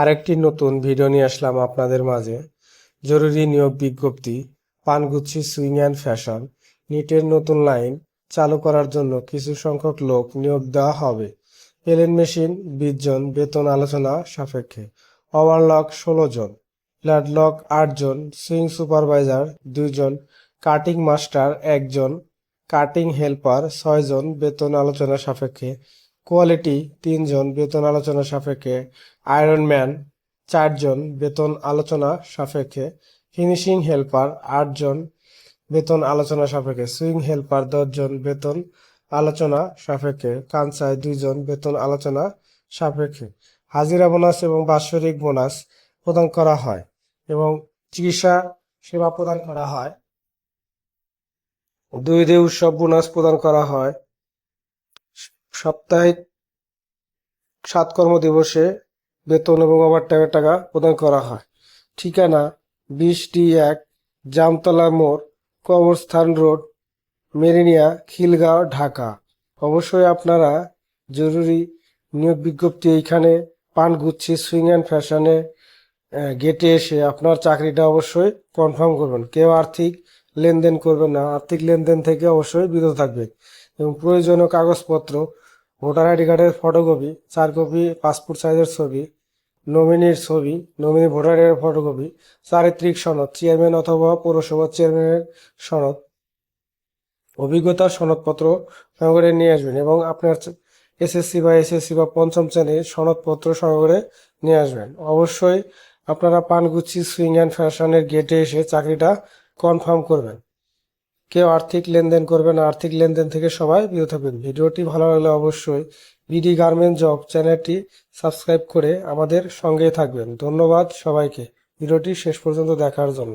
আরেকটি নতুন ভিডিও নিয়ে আসলাম আপনাদের মাঝে। জরুরি নিয়োগ বিজ্ঞপ্তি, পানগুচ্ছি সুইং অ্যান্ড ফ্যাশন, নিটের নতুন লাইন চালু করার জন্য কিছু সংখ্যক লোক নিয়োগ দেওয়া হবে। এলেন মেশিন, বিশ জন, বেতন আলোচনা সাপেক্ষে। ওভারলক ষোলো জন ফ্ল্যাটলক আট জন, সুইং সুপারভাইজার দুইজন কাটিং মাস্টার একজন কাটিং হেল্পার ছয়জন বেতন আলোচনা সাপেক্ষে কোয়ালিটি তিনজন বেতন আলোচনা সাপেক্ষে আয়রন ম্যান চারজন বেতন আলোচনা সাপেক্ষে ফিনিশিং হেল্পার আটজন বেতন আলোচনা সাপেক্ষে সুইং হেল্পার দশজন বেতন আলোচনা সাপেক্ষে কাঞ্চায় দুইজন বেতন আলোচনা সাপেক্ষে। হাজিরা বোনাস এবং বাৎসরিক বোনাস প্রদান করা হয় এবং চিকিৎসা সেবা প্রদান করা হয়। দুই দুই উৎসব বোনাস প্রদান করা হয়। সাপ্তাহিক সাত কর্মদিবসে বেতন এবং ওভারটাইমের টাকা প্রদান করা হয়। ঠিকানা বিশ ডি এক জামতলা মোড়, কবরস্থান রোড, মেরিনিয়া, খিলগাঁও, ঢাকা। অবশ্যই আপনারা জরুরি নিয়োগ বিজ্ঞপ্তি এইখানে পান গুচ্ছি সুইং অ্যান্ড ফ্যাশনে গেটে এসে আপনার চাকরিটা অবশ্যই কনফার্ম করবেন। কেউ আর্থিক লেনদেন করবেন না। আর্থিক লেনদেন থেকে অবশ্যই বিরত থাকবে এবং প্রয়োজনীয় কাগজপত্র ভোটার আইডি কার্ডের ফটোকপি, চার কপি, পাসপোর্ট সাইজের ছবি নমিনির ছবি নমিনি ভোটার আইডির ফটোকপি, চারিত্রিক সনদ চেয়ারম্যান অথবা পৌরসভা চেয়ারম্যানের সনদ। অভিজ্ঞতা সনদপত্র সহকারে নিয়ে আসবেন এবং আপনার এসএসসি বা এসএসসি বা পঞ্চম শ্রেণির সনদপত্র সহকারে নিয়ে আসবেন। অবশ্যই আপনারা পানগুচ্ছি সুইং অ্যান্ড ফ্যাশনের গেটে এসে চাকরিটা কনফার্ম করবেন। কেউ আর্থিক লেনদেন করবেন আর্থিক লেনদেন থেকে সবাই বিরত থাকবেন। ভিডিওটি ভালো লাগলে অবশ্যই বিডি গার্মেন্ট জব চ্যানেলটি সাবস্ক্রাইব করে আমাদের সঙ্গে থাকবেন। ধন্যবাদ সবাইকে। ভিডিওটি শেষ পর্যন্ত দেখার জন্য।